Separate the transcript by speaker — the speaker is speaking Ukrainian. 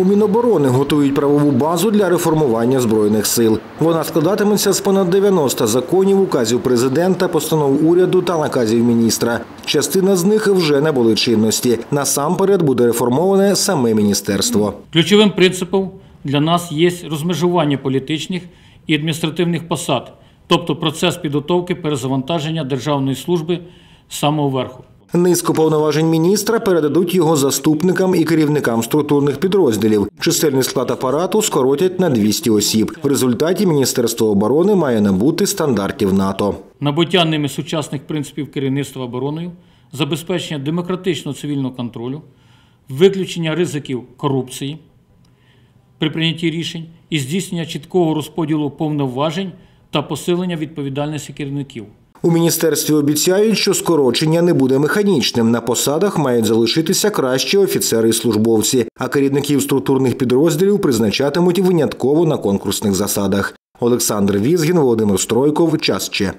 Speaker 1: У Міноборони готують правову базу для реформування збройних сил. Вона складатиметься з понад 90 законів, указів президента, постанов уряду та наказів міністра. Частина з них вже набули чинності. Насамперед буде реформоване саме міністерство.
Speaker 2: Ключовим принципом для нас є розмежування політичних і адміністративних посад, тобто процес підготовки перезавантаження державної служби самого верху.
Speaker 1: Низку повноважень міністра передадуть його заступникам і керівникам структурних підрозділів. Чисельний склад апарату скоротять на 200 осіб. В результаті Міністерство оборони має набути стандартів НАТО.
Speaker 2: Набуття ними сучасних принципів керівництва обороною, забезпечення демократичного цивільного контролю, виключення ризиків корупції при прийнятті рішень і здійснення чіткого розподілу повноважень та посилення відповідальності керівників.
Speaker 1: У міністерстві обіцяють, що скорочення не буде механічним. На посадах мають залишитися кращі офіцери і службовці, а керівників структурних підрозділів призначатимуть винятково на конкурсних засадах. Олександр Візгін, Володимир Стройков. Час ще.